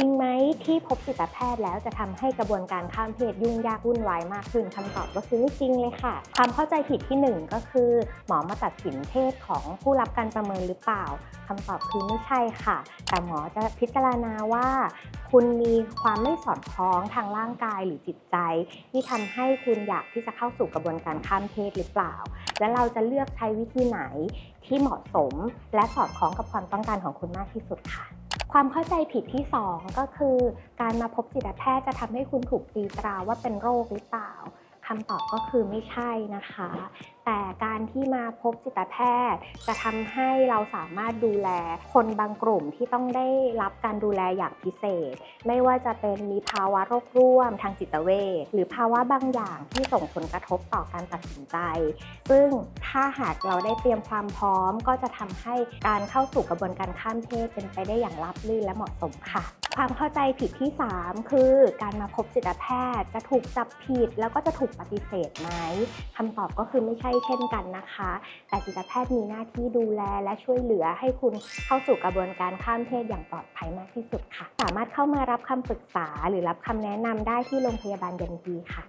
จริงไหมที่พบจิตแพทย์แล้วจะทำให้กระบวนการข้ามเพศยุ่งยากวุ่นวายมากขึ้นคำตอบก็คือไม่จริงเลยค่ะ ความเข้าใจผิดที่หนึ่งก็คือ หมอมาตัดสินเพศของผู้รับการประเมินหรือเปล่าคำตอบคือไม่ใช่ค่ะ แต่หมอจะพิจารณาว่า คุณมีความไม่สอดคล้องทางร่างกายหรือจิตใจ ที่ทำให้คุณอยากที่จะเข้าสู่กระบวนการข้ามเพศหรือเปล่า และเราจะเลือกใช้วิธีไหนที่เหมาะสม และสอดคล้องกับความต้องการของคุณมากที่สุดค่ะ ความเข้าใจผิดที่ 2 ก็คือ การมาพบจิตแพทย์จะทำให้คุณถูกตีตราว่าเป็นโรคหรือเปล่าคำตอบก็คือไม่ใช่นะคะ แต่การที่มาพบจิตแพทย์ จะทำให้เราสามารถดูแลคนบางกลุ่มที่ต้องได้รับการดูแลอย่างพิเศษ ไม่ว่าจะเป็นมีภาวะโรคร่วมทางจิตเวชหรือภาวะบางอย่างที่ส่งผลกระทบต่อการตัดสินใจ ซึ่งถ้าหากเราได้เตรียมความพร้อม ก็จะทำให้การเข้าสู่กระบวนการข้ามเพศเป็นไปได้อย่างราบรื่นและเหมาะสมค่ะความเข้าใจผิดที่ 3 คือการมาพบจิตแพทย์จะถูกจับผิดแล้วก็จะถูกปฏิเสธไหมคำตอบก็คือไม่ใช่เช่นกันนะคะ แต่จิตแพทย์มีหน้าที่ดูแลและช่วยเหลือให้คุณเข้าสู่กระบวนการข้ามเพศอย่างปลอดภัยมากที่สุดค่ะ สามารถเข้ามารับคำปรึกษาหรือรับคำแนะนำได้ที่โรงพยาบาลยันทีค่ะ